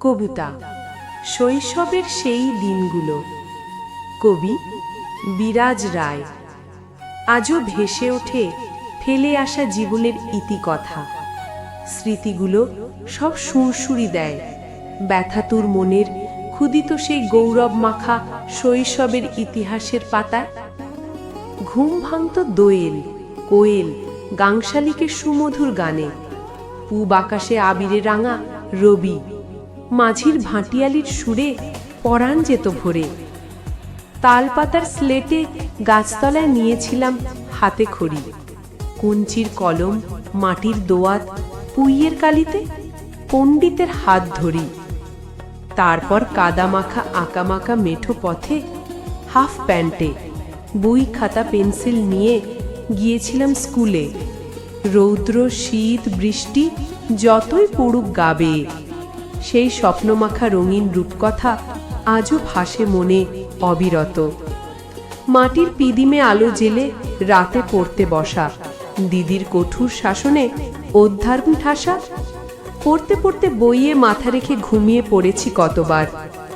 কবিতা। শৈশবের সেই দিনগুলো। কবি বিরাজ রায়। আজও ভেসে ওঠে ফেলে আসা জীবনের ইতিকথা। স্মৃতিগুলো সব সুরসুরি দেয়। ব্যথাতুর মনের ক্ষুদিত সেই গৌরব মাখা শৈশবের ইতিহাসের পাতায়। ঘুম ভাঙত দোয়েল, কোয়েল, গাংশালিকের সুমধুর গানে। পূব আকাশে আবিরে রাঙা রবি। মাঝির ভাটিয়ালির সুরে পরাণ যেত ভরে। তালপাতার স্লেটে গাছতলায় নিয়েছিলাম হাতে খড়ি। কঞ্চির কলম, মাটির দোয়াত, পুইয়ের কালিতে পণ্ডিতের হাত ধরি। তারপর কাদামাখা, আঁকামাখা মেঠো পথে হাফ প্যান্টে বই, খাতা, পেন্সিল নিয়ে গিয়েছিলাম স্কুলে। রৌদ্র, শীত, বৃষ্টি যতই পড়ুক গাবে। সেই স্বপ্নমাখা রঙিন রূপকথা আজও ভাসে মনে অবিরত। মাটির পিদিমে আলো জেলে রাতে পড়তে বসা। দিদির কঠোর শাসনে অধ্যার্ম ঠাসা পড়তে পড়তে বইয়ে মাথা রেখে ঘুমিয়ে পড়েছি কতবার।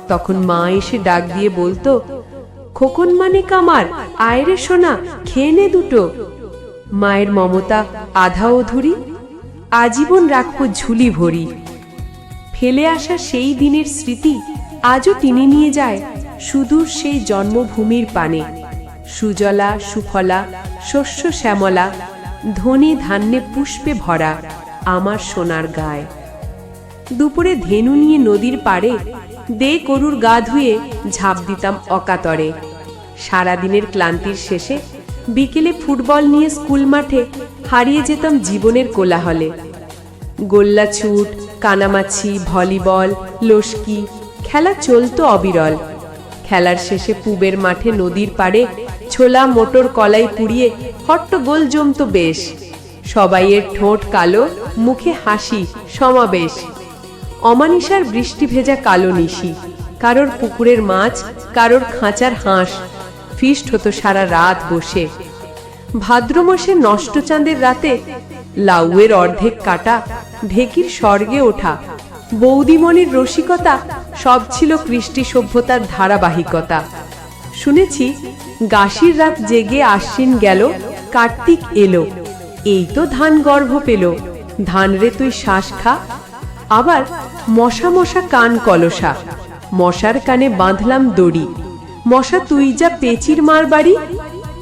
তখন মা এসে ডাক দিয়ে বলতো, খোকন মানে কামার আয়রে সোনা, খেয়ে নে দুটো। মায়ের মমতা আধা অধুরি, আজীবন রাখব ঝুলি ভরি। ফেলে আসা সেই দিনের স্মৃতি আজও টেনে নিয়ে যায় সুদূর সেই জন্মভূমির পানে। সুজলা, সুফলা, শস্য শ্যামলা, ধনে ধান্যে পুষ্পে ভরা আমার সোনার গায়ে। দুপুরে ধেনু নিয়ে নদীর পাড়ে দে গরুর গা ধুয়ে ঝাঁপ দিতাম অকাতরে। সারাদিনের ক্লান্তির শেষে বিকেলে ফুটবল নিয়ে স্কুল মাঠে হারিয়ে যেতাম জীবনের কোলাহলে। গোল্লা ছুট কানামাছি, ভলিবল লস্কি খেলা চলতো অবিরল। খেলার শেষে পুবের মাঠে নদীর পাড়ে ছোলা মোটর কলাই পুড়িয়ে হট্টগোল জমতো বেশ। সবাইয়ের ঠোঁট কালো, মুখে হাসি, সমাবেশ। অমানিসার বৃষ্টি ভেজা কালো নিশি। কারোর পুকুরের মাছ, কারোর খাঁচার হাঁস। ফিস্ট হতো সারা রাত বসে। ভাদ্র মাসে নষ্ট চাঁদের রাতে লাউয়ের অর্ধেক কাটা ঢেকির স্বর্গে ওঠা। বৌদিমণির রসিকতা সব ছিল কৃষ্টি সভ্যতার ধারাবাহিকতা। শুনেছি গাশির রাত জেগে আশ্বিন গেল, কার্তিক এলো। এই তো ধান গর্ভ পেল। ধান রে তুই শ্বাস খা। আবার মশা মশা কান কলসা। মশার কানে বাঁধলাম দড়ি। মশা তুই যা পেচির মার বাড়ি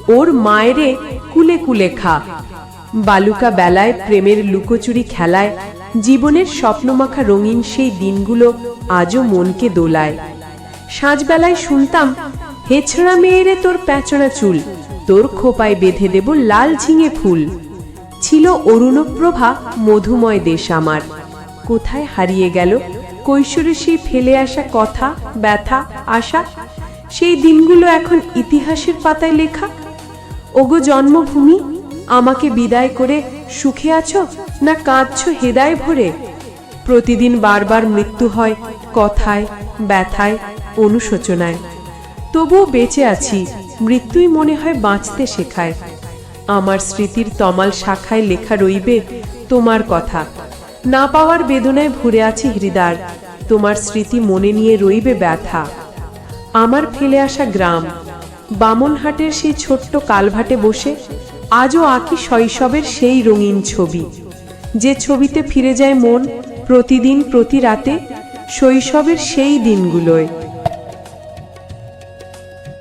ওর মায়েরে কুলে কুলে খা। বালুকা বেলায় প্রেমের লুকোচুরি খেলায়, জীবনের স্বপ্নমাখা রঙিন সেই দিনগুলো আজও মনকে দোলায়। সাঁঝবেলায় শুনতাম, হেছড়া মেয়েরে তোর প্যাঁচড়া চুল, তোর খোপায় বেঁধে দেব লাল ঝিঙে ফুল। ছিল অরুণপ্রভা মধুময় দেশ আমার। কোথায় হারিয়ে গেল, কৈশোরে সেই ফেলে আসা কথা, ব্যথা, আশা? সেই দিনগুলো এখন ইতিহাসের পাতায় লেখা? ওগো জন্মভূমি আমাকে বিদায় করে সুখে আছো না কাঁদছ হেদায় ভরে? প্রতিদিন বারবার মৃত্যু হয় কথায়, ব্যথায়, অনুশোচনায়। তবুও বেঁচে আছি, মৃত্যুই মনে হয় বাঁচতে শেখায়। আমার স্মৃতির তমাল শাখায় লেখা রইবে তোমার কথা। না পাওয়ার বেদনায় ভরে আছি হৃদয় তোমার স্মৃতি মনে নিয়ে রইবে ব্যথা। আমার ফেলে আসা গ্রাম, বামনহাটের সেই ছোট্ট কালভাটে বসে আজও আঁকি শৈশবের সেই রঙিন ছবি। যে ছবিতে ফিরে যায় মন প্রতিদিন প্রতি রাতে, শৈশবের সেই দিনগুলোয়।